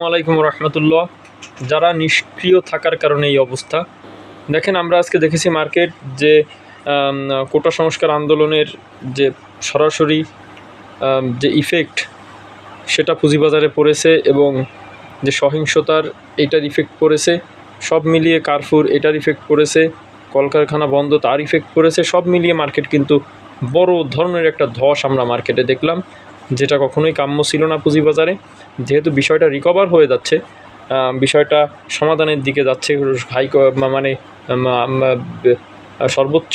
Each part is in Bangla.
আলাইকুম রহমতুল্লাহ। যারা নিষ্ক্রিয় থাকার কারণে এই অবস্থা। দেখেন, আমরা আজকে দেখেছি মার্কেট যে কোটা সংস্কার আন্দোলনের যে সরাসরি যে ইফেক্ট সেটা পুঁজিবাজারে পড়েছে এবং যে সহিংসতার এটার ইফেক্ট পড়েছে, সব মিলিয়ে কারফুর এটার ইফেক্ট পড়েছে, কলকারখানা বন্ধ তার ইফেক্ট পড়েছে, সব মিলিয়ে মার্কেট কিন্তু বড় ধরনের একটা ধস আমরা মার্কেটে দেখলাম। যেটা কখনোই কাম্য ছিল না পুঁজিবাজারে। যেহেতু বিষয়টা রিকভার হয়ে যাচ্ছে বিষয়টা সমাধানের দিকে যাচ্ছে, হাই মানে সর্বোচ্চ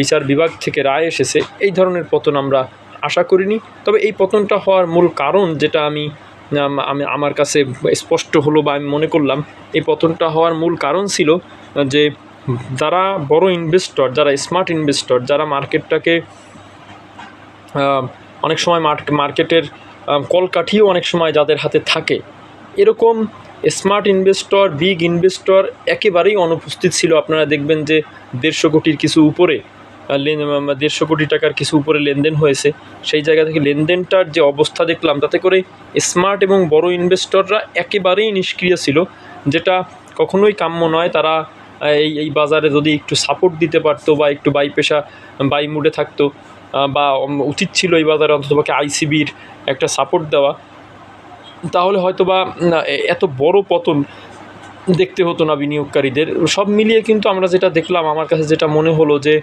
বিচার বিভাগ থেকে রায় এসেছে। এই ধরনের পতন আমরা আশা করিনি। তবে এই পতনটা হওয়ার মূল কারণ যেটা আমি আমি আমার কাছে স্পষ্ট হলো বা আমি মনে করলাম, এই পতনটা হওয়ার মূল কারণ ছিল যে যারা বড় ইনভেস্টর যারা স্মার্ট ইনভেস্টর যারা মার্কেটটাকে অনেক সময় মার্ক- মার্কেটের কলকাঠিও অনেক সময় যাদের হাতে থাকে। এরকম স্মার্ট ইনভেস্টর বিগ ইনভেস্টর একেবারেই অনুপস্থিত ছিল। আপনারা দেখবেন যে দেড়শো কোটির কিছু উপরে দেড়শো কোটি টাকার কিছু উপরে লেনদেন হয়েছে। সেই জায়গা থেকে লেনদেনটার যে অবস্থা দেখলাম, তাতে করে স্মার্ট এবং বড় ইনভেস্টররা একেবারেই নিষ্ক্রিয় ছিল, যেটা কখনোই কাম্য নয়। তারা এই এই বাজারে যদি একটু সাপোর্ট দিতে পারতো বা একটু বাই পেশা বাই মুডে থাকতো বা উচিত ছিল এই বাজারে অন্তত অন্ততপক্ষে আইসিবির একটা সাপোর্ট দেওয়া, তাহলে হয়তো বা এত বড় পতন দেখতে হতো না বিনিয়োগকারীদের। সব মিলিয়ে কিন্তু আমরা যেটা দেখলাম, আমার কাছে যেটা মনে হলো যে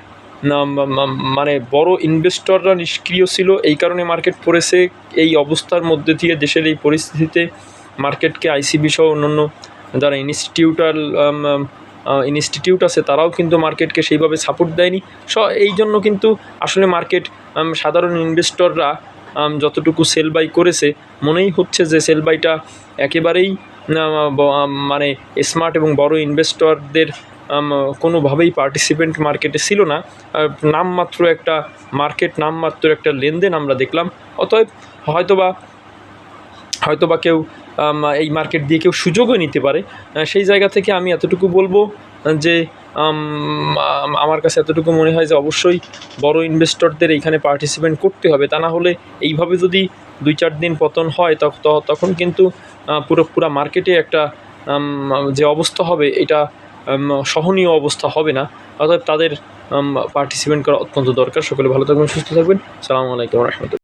মানে বড় ইনভেস্টররা নিষ্ক্রিয় ছিল, এই কারণে মার্কেট পড়েছে, এই অবস্থার মধ্যে দিয়ে দেশের এই পরিস্থিতিতে মার্কেটকে আইসিবি সহ অন্যান্য যারা ইনস্টিটিউটাল ইনস্টিটিউট আছে, তারাও কিন্তু মার্কেটকে সেইভাবে সাপোর্ট দেয়নি। স এই জন্য কিন্তু আসলে মার্কেট সাধারণ ইনভেস্টররা যতটুকু সেল বাই করেছে, মনেই হচ্ছে যে সেল বাইটা একেবারেই মানে স্মার্ট এবং বড় ইনভেস্টরদের কোনোভাবেই পার্টিসিপেন্ট মার্কেটে ছিল না। নামমাত্র একটা মার্কেট নামমাত্র একটা লেনদেন আমরা দেখলাম। অতএব হয়তোবা হয়তোবা কেউ এই মার্কেট দিয়ে কেউ সুযোগও নিতে পারে। সেই জায়গা থেকে আমি এতটুকু বলব যে আম, আম- আমার কাছে এতটুকু মনে হয় যে অবশ্যই বড় ইনভেস্টরদের এইখানে পার্টিসিপেন্ট করতে হবে। তা না হলে এইভাবে যদি দুই চার দিন পতন হয় তখন কিন্তু পুরো পুরো মার্কেটে একটা যে অবস্থা হবে এটা সহনীয় অবস্থা হবে না। অর্থাৎ তাদের পার্টিসিপেন্ট করা অত্যন্ত দরকার। সকলে ভালো থাকবেন সুস্থ থাকবেন। সালামু আলাইকুম